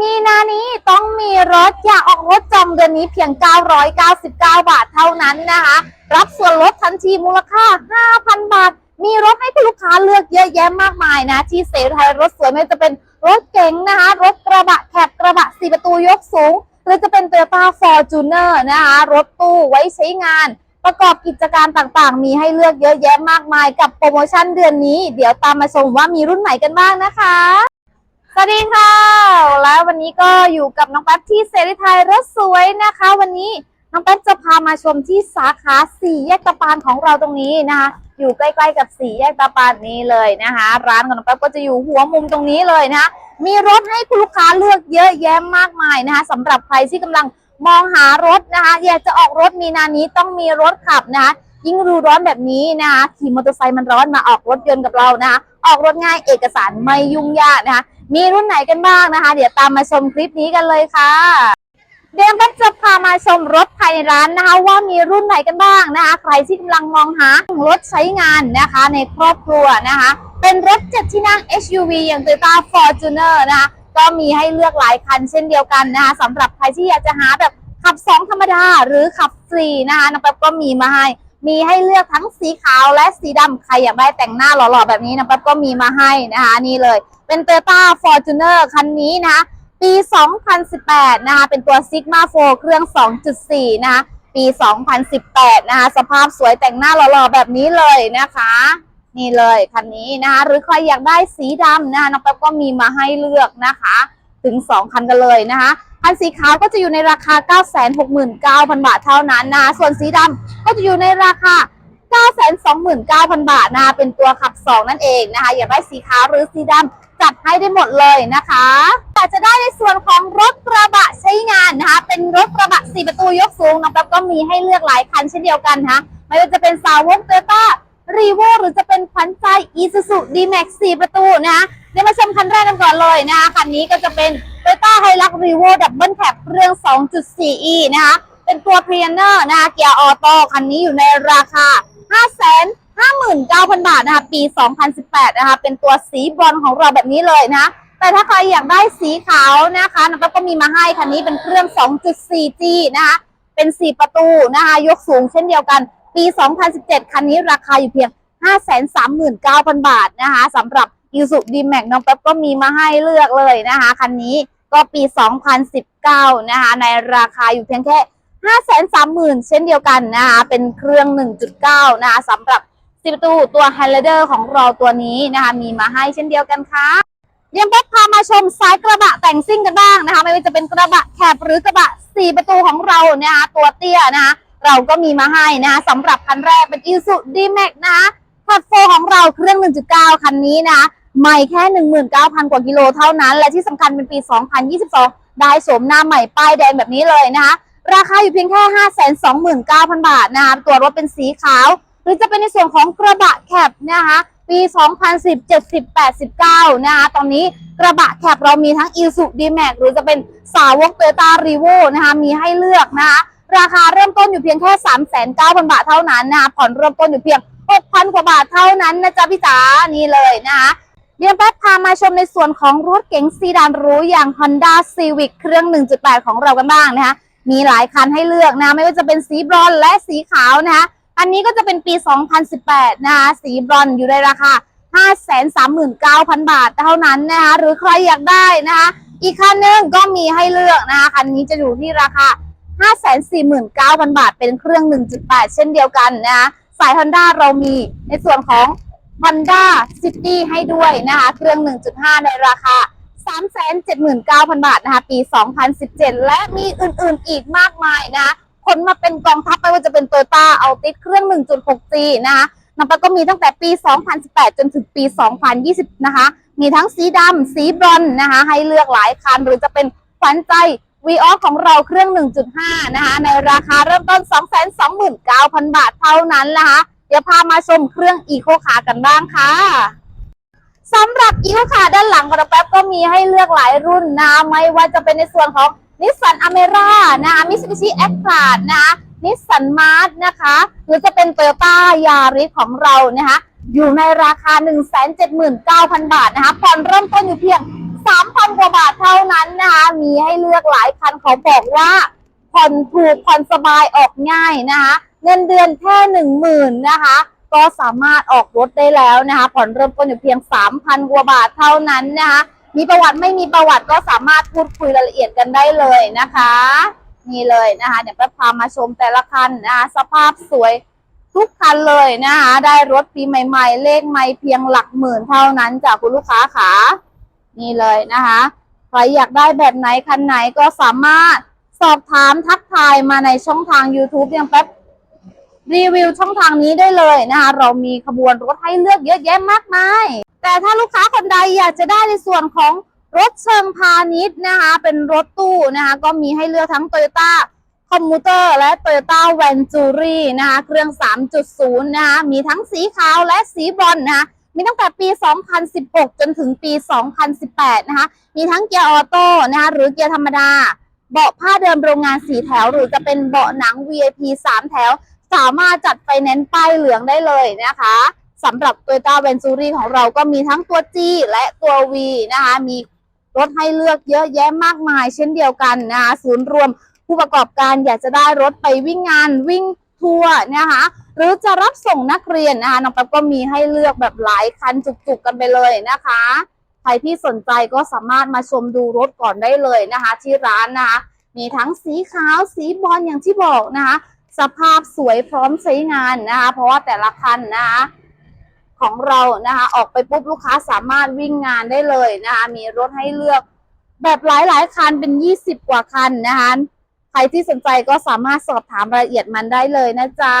มีนานี้ต้องมีรถอยากออกรถจองเดือนนี้เพียง 999 บาทเท่านั้นนะคะ รับส่วนลดทันทีมูลค่า 5,000 บาท มีรถให้คุณลูกค้าเลือกเยอะแยะมากมายนะ ที่เซลไทยรถสวยไม่จะเป็นรถเก๋งนะคะ รถกระบะแคบกระบะสี่ประตูยกสูง หรือจะเป็น Toyota Fortuner นะคะ รถตู้ไว้ใช้งาน ประกอบกิจการต่างๆ มีให้เลือกเยอะแยะมากมายกับโปรโมชั่นเดือนนี้ เดี๋ยวตามมาชมว่ามีรุ่นไหนกันบ้างนะคะ สวัสดีค่ะ นี้ก็อยู่กับน้องแป๊บที่เซรีไทยรถสวยนะคะ วันนี้น้องแป๊บจะพามาชมที่สาขาสี่แยกตะปานของเราตรงนี้นะคะ อยู่ใกล้ๆกับสี่แยกตะปานนี้เลยนะคะ ร้านของน้องแป๊บก็จะอยู่หัวมุมตรงนี้เลยนะคะมีรถให้คุณลูกค้าเลือกเยอะแยะมากมายนะคะสำหรับใครที่กำลังมองหารถนะคะ อยากจะออกรถมีนานี้ต้องมีรถขับนะคะยิ่งรูร้อนแบบนี้นะคะขี่มอเตอร์ไซค์มันร้อนมาออกรถยนต์กับเรานะคะออกรถง่ายเอกสารไม่ยุ่งยากนะคะ มีรุ่นไหนกันบ้างนะคะ เดี๋ยวตามมาชมคลิปนี้กันเลยค่ะเดี๋ยวก็จะพามาชมรถภายในร้านนะคะ ว่ามีรุ่นไหนกันบ้างนะคะ ใครที่กำลังมองหารถใช้งานนะคะ ในครอบครัวนะคะ เป็นรถเจ็ดที่นั่ง SUV อย่าง Toyota Fortuner นะคะ ก็มีให้เลือกหลายคันเช่นเดียวกันนะคะสำหรับใครที่อยากจะหาแบบขับ 2 ธรรมดาหรือขับฟรีนะคะน้องแป๊บก็มีมาให้ มีให้เลือกทั้งสีขาวและสีดำใครอยากได้แต่งหน้าหล่อๆแบบนี้น้องแป๊บก็มีมาให้นะคะ นี่เลย เป็น Toyota Fortuner คันนี้นะคะปี 2018 นะคะ เป็นตัว Sigma 4เครื่อง 2.4 นะคะ ปี 2018 นะคะ สภาพสวยแต่งหน้าหล่อๆ แบบนี้เลยนะคะ นี่เลยคันนี้นะคะ หรือใครอยากได้สีดำนะคะ น้องแป๊บก็มีมาให้เลือกนะคะ ถึง 2 คันกันเลยนะคะ คันสีขาวก็จะอยู่ในราคา 969,000 บาทเท่านั้นนะคะ ส่วนสีดำก็จะอยู่ในราคา929,000 บาทนะคะ เป็นตัวขับ 2 นั่นเองนะคะ อยากได้สีขาวหรือสีดำ จัดให้ได้หมดเลยนะคะอยากจะได้ในส่วนของรถกระบะใช้งานนะคะ เป็นรถกระบะ4ประตูยกสูงน้องแป๊บก็มีให้เลือกหลายคันเช่นเดียวกันนะคะไม่ว่าจะเป็นสาวกเตต้ารีโวหรือจะเป็นขวัญใจ Isuzu D-Max 4ประตูนะคะเดี๋ยวมาชมคันแรกกันก่อนเลยนะคะคันนี้ก็จะเป็น Toyota Hilux Revo Double Cab เครื่อง 2.4e นะคะ เป็นตัว p r e n e r นะคะเกียร์ออโต้คันนี้อยู่ในราคา 5 0 0 0 0 59,000 บาทนะคะปี 2018 นะคะ เป็นตัวสีบรอนของเราแบบนี้เลยนะ แต่ถ้าใครอยากได้สีขาวนะคะน้องแป๊บก็มีมาให้คันนี้เป็นเครื่อง 2.4G นะคะ เป็น 4 ประตูนะคะ ยกสูงเช่นเดียวกัน ปี 2017 คันนี้ราคาอยู่เพียง 539,000 บาทนะคะสำหรับ i s u D-Max น้องแป๊บก็มีมาให้เลือกเลยนะคะ คันนี้ก็ปี 2019 นะคะ ในราคาอยู่เพียงแค่ 530,000 เช่นเดียวกันนะคะ เป็นเครื่อง 1.9 นะคะสำหรับ สิประตูตัว h i g h l i d e r ของเราตัวนี้นะคะมีมาให้เช่นเดียวกันค่ะเดี๋ยวแป๊บพามาชมสายกระบะแต่งซิ่งกันบ้างนะคะไม่ว่าจะเป็นกระบะแคบหรือกระบะ 4 ประตูของเรานะคะตัวเตี้ยนะคะเราก็มีมาให้นะคะสำหรับคันแรกเป็น i s u D-Max นะคะพัดโฟของเราเครื่อง 1.9 คันนี้นะคะใหม่แค่ 19,000 กว่ากิโลเท่านั้น และที่สำคัญเป็นปี 2022 ได้โฉมหน้าใหม่ป้ายแดงแบบนี้เลยนะคะราคาอยู่เพียงแค่ 529,000 บาทนะคะตัวรถเป็นสีขาว รือจะเป็นในส่วนของกระบะแคบนะคะปี 2010 70 89 นะคะตอนนี้กระบะแคบเรามีทั้ง i s u D-Max หรือจะเป็นสาวก Toyota r e v o นะคะมีให้เลือกนะคะราคาเริ่มต้นอยู่เพียงแค่ 3,900 บาทเท่านั้นนะคะผ่อนเริ่มต้นอยู่เพียง 6,000 กว่าบาทเท่านั้นนะจ๊ะพี่จ๋านี่เลยนะคะเดี๋ยวแป๊บพามาชมในส่วนของรถเก๋งซีดานรูอย่าง Honda Civic เครื่อง 1.8 ของเรากันบ้างนะคะมีหลายคันให้เลือกนะ ไม่ว่าจะเป็นสีบรอนซ์และสีขาวนะคะ อันนี้ก็จะเป็นปี 2018 นะคะ สีบรอนซ์อยู่ในราคา 539,000 บาทเท่านั้นนะคะ หรือใครอยากได้นะคะ อีกคันหนึงก็มีให้เลือกนะคะ คันนี้จะอยู่ที่ราคา 549,000 บาท เป็นเครื่อง 1.8 เช่นเดียวกันนะคะ สาย Honda เรามีในส่วนของ Honda City ให้ด้วยนะคะ เครื่อง 1.5 ในราคา379,000 บาทนะคะ ปี 2017 และมีอื่นๆ อีกมากมายนะ ขนมาเป็นกองทัพไม่ว่าจะเป็น Toyota Altis เครื่อง 1.6G นะคะนับไปก็มีตั้งแต่ปี 2018 จนถึงปี 2020 นะคะ มีทั้งสีดำ สีบรอนนะคะ ให้เลือกหลายคัน หรือจะเป็นขวัญใจ v ีออของเราเครื่อง 1.5 นะคะ ในราคาเริ่มต้น 229,000 บาทเท่านั้นนะคะ เดี๋ยวพามาชมเครื่องอีโคคากันบ้างค่ะสำหรับอีโคคาด้านหลังของเราแป๊บก็มีให้เลือกหลายรุ่นนะ ไม่ว่าจะเป็นในส่วนของ นิสสันอเมร่านะคะมิ t ซูบิชิแอคลาดนะคะนิสสันมาร์นะคะ หรือจะเป็นโตโยต้ายาริสของเรานะคะ อยู่ในราคา 179,000 บาทนะคะผ่อนเริ่มต้นอยู่เพียง 3,000 กว่าบาทเท่านั้นนะคะอกหลายคันขาบอกว่าผ่อนถูกผ่อนสบายออกง่ายนะคะ เงินเดือนแค่หนึ่งหมื่นนะคะ ก็สามารถออกรถได้แล้วนะคะ ผ่อนเริ่มต้นอยู่เพียง 3,000 กว่าบาทเท่านั้นนะคะ มีประวัติไม่มีประวัติก็สามารถพูดคุยรายละเอียดกันได้เลยนะคะนี่เลยนะคะเดี๋ยวแป๊บพามาชมแต่ละคันนะคะสภาพสวยทุกคันเลยนะคะได้รถปีใหม่ ๆ เลขไม่เพียงหลักหมื่นเท่านั้นจากคุณลูกค้าขานี่เลยนะคะใครอยากได้แบบไหนคันไหนก็สามารถสอบถามทักทายมาในช่องทาง YouTube ยังแป๊บ รีวิวช่องทางนี้ได้เลยนะคะเรามีขบวนรถให้เลือกเยอะแยะมากมาย แต่ถ้าลูกค้าคนใดอยากจะได้ในส่วนของรถเชิงพาณิชย์นะคะเป็นรถตู้นะคะก็มีให้เลือกทั้ง Toyota คอมมูเตอร์และ Toyota v a n t u r i นะคะเครื่อง 3.0 นะคะมีทั้งสีขาวและสีบรอนนะคะมีตั้งแต่ปี 2016 จนถึงปี 2018 นะคะมีทั้งเกียร์ออโต้นะคะหรือเกียร์ธรรมดา เบาะผ้าเดิมโรงงานสีแถว หรือจะเป็นเบาะหนัง VIP 3 แถว สามารถจัดไฟแนนซ์ป้ายเหลืองได้เลยนะคะสำหรับ Toyota v e n t u r i ของเราก็มีทั้งตัว G และตัว V นะคะ มีรถให้เลือกเยอะแยะมากมาย เช่นเดียวกันนะคะศูนย์รวมผู้ประกอบการอยากจะได้รถไปวิ่งงานวิ่งทัวร์นะคะหรือจะรับส่งนักเรียนนะคะน้องแป๊บก็มีให้เลือกแบบหลายคันจุกๆกันไปเลยนะคะ ใครที่สนใจก็สามารถมาชมดูรถก่อนได้เลยนะคะ ที่ร้านนะคะมีทั้งสีขาวสีบอลอย่างที่บอกนะคะ สภาพสวยพร้อมใช้งานนะคะ เพราะว่าแต่ละคันนะคะของเรานะคะ ออกไปปุ๊บลูกค้าสามารถวิ่งงานได้เลยนะคะ มีรถให้เลือกแบบหลายๆคันเป็น 20 กว่าคันนะคะ ใครที่สนใจก็สามารถสอบถามรายละเอียดมันได้เลยนะจ๊ะ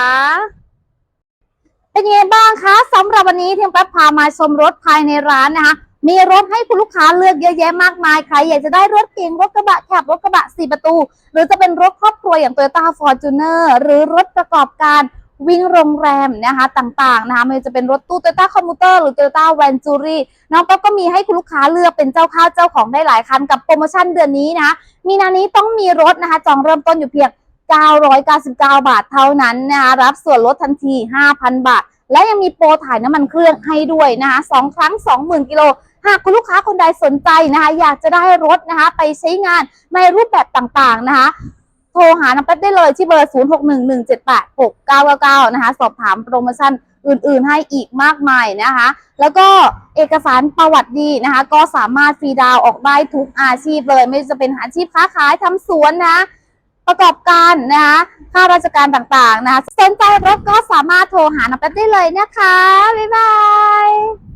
เป็นยังไงบ้างคะสำหรับวันนี้เทียมแป๊บพามาชมรถภายในร้านนะคะ มีรถให้คุณลูกค้าเลือกเยอะแยะมากมายใครอยากจะได้รถเก๋งรถกระบะแคบรถกระบะสี่ประตู หรือจะเป็นรถครอบครัวอย่าง Toyota Fortuner หรือรถประกอบการวิ่งโรงแรมนะคะต่างๆนะคะไม่ว่าจะเป็นรถตู้ Toyota Commuter หรือ Toyota v a n t u r i น้องก็ก็มีให้คุณลูกค้าเลือกเป็นเจ้าข้าวเจ้าของได้หลายคันกับโปรโมชั่นเดือนนี้นะคะมีนานี้ต้องมีรถนะคะจองเริ่มต้นอยู่เพียง 999 บาทเท่านั้นนะคะรับส่วนลดทันที 5,000 บาท และยังมีโปรถ่ายน้ำมันเครื่องให้ด้วยนะคะสองครั้ง 20,000 กิโล หากคุณลูกค้าคนใดสนใจนะคะอยากจะได้รถนะคะ ไปใช้งานในรูปแบบต่างๆนะคะโทรหาน้ำแป๊บได้เลยที่เบอร์ 0611786999 นะคะ สอบถามโปรโมชั่นอื่นๆให้อีกมากมายนะคะ แล้วก็เอกสารประวัติดีนะคะ ก็สามารถฟรีดาวออกได้ทุกอาชีพเลย ไม่จะเป็นอาชีพค้าขายทำสวนนะ ประกอบการนะคะข้าราชการต่างๆนะคะสนใจรถก็สามารถโทรหาน้ำแป๊บได้เลยนะคะ บ๊ายบาย